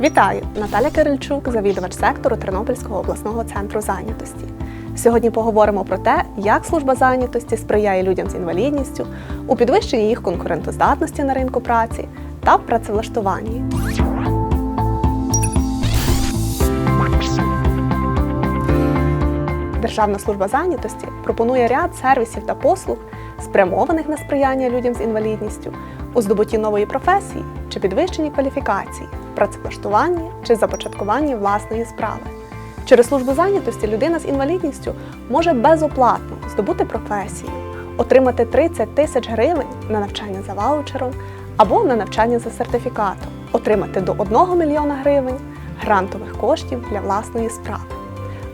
Вітаю! Наталя Кирильчук, завідувач сектору Тернопільського обласного центру зайнятості. Сьогодні поговоримо про те, як служба зайнятості сприяє людям з інвалідністю у підвищенні їх конкурентоздатності на ринку праці та працевлаштуванні. Державна служба зайнятості пропонує ряд сервісів та послуг, спрямованих на сприяння людям з інвалідністю у здобутті нової професії чи підвищенні кваліфікації, працевлаштуванні чи започаткуванні власної справи. Через службу зайнятості людина з інвалідністю може безоплатно здобути професію, отримати 30 тисяч гривень на навчання за ваучером або на навчання за сертифікатом, отримати до 1 мільйона гривень грантових коштів для власної справи.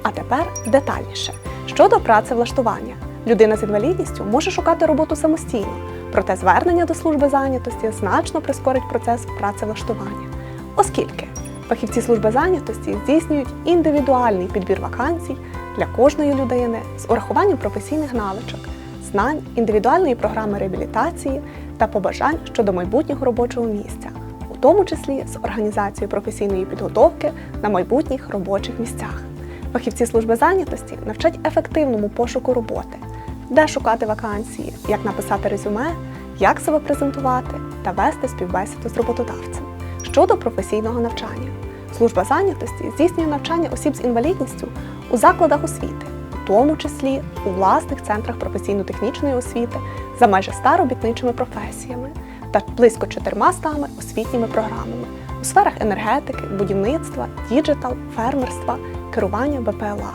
А тепер детальніше. Щодо працевлаштування, людина з інвалідністю може шукати роботу самостійно, проте звернення до служби зайнятості значно прискорить процес працевлаштування, оскільки фахівці служби зайнятості здійснюють індивідуальний підбір вакансій для кожної людини з урахуванням професійних навичок, знань, індивідуальної програми реабілітації та побажань щодо майбутнього робочого місця, у тому числі з організацією професійної підготовки на майбутніх робочих місцях. Фахівці служби зайнятості навчать ефективному пошуку роботи, де шукати вакансії, як написати резюме, як себе презентувати та вести співбесіду з роботодавцем. Щодо професійного навчання, служба зайнятості здійснює навчання осіб з інвалідністю у закладах освіти, у тому числі у власних центрах професійно-технічної освіти за майже 100 робітничими професіями та близько 400 освітніми програмами у сферах енергетики, будівництва, діджитал, фермерства, керування БПЛА.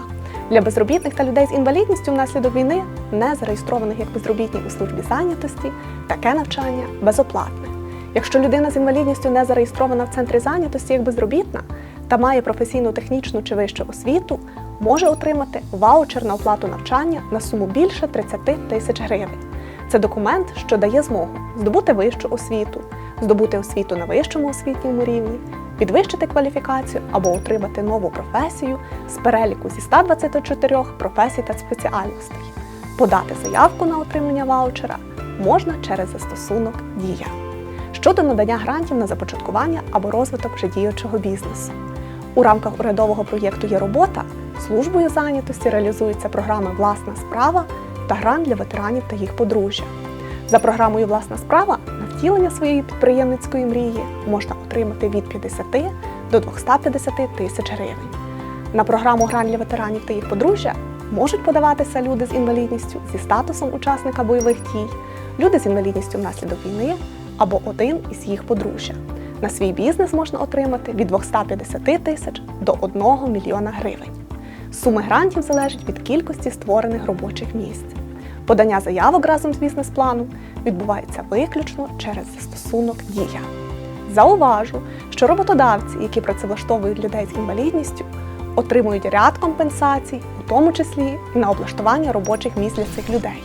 Для безробітних та людей з інвалідністю внаслідок війни, не зареєстрованих як безробітні у службі зайнятості, таке навчання безоплатне. Якщо людина з інвалідністю не зареєстрована в центрі зайнятості як безробітна та має професійну технічну чи вищу освіту, може отримати ваучер на оплату навчання на суму більше 30 тисяч гривень. Це документ, що дає змогу здобути вищу освіту, здобути освіту на вищому освітньому рівні, підвищити кваліфікацію або отримати нову професію з переліку зі 124 професій та спеціальностей. Подати заявку на отримання ваучера можна через застосунок Дія. Щодо надання грантів на започаткування або розвиток вже діючого бізнесу. У рамках урядового проєкту Є робота службою зайнятості реалізуються програми Власна справа та грант для ветеранів та їх подружжя. За програмою Власна справа втілення своєї підприємницької мрії можна отримати від 50 до 250 тисяч гривень. На програму Грант для ветеранів та їх подружжя можуть подаватися люди з інвалідністю зі статусом учасника бойових дій, люди з інвалідністю внаслідок війни або один із їх подружжя. На свій бізнес можна отримати від 250 тисяч до 1 мільйона гривень. Суми грантів залежать від кількості створених робочих місць. Подання заявок разом з бізнес-планом відбувається виключно через застосунок Дія. Зауважу, що роботодавці, які працевлаштовують людей з інвалідністю, отримують ряд компенсацій, у тому числі і на облаштування робочих місць для цих людей.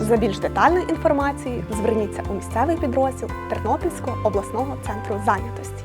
За більш детальною інформацією зверніться у місцевий підрозділ Тернопільського обласного центру зайнятості.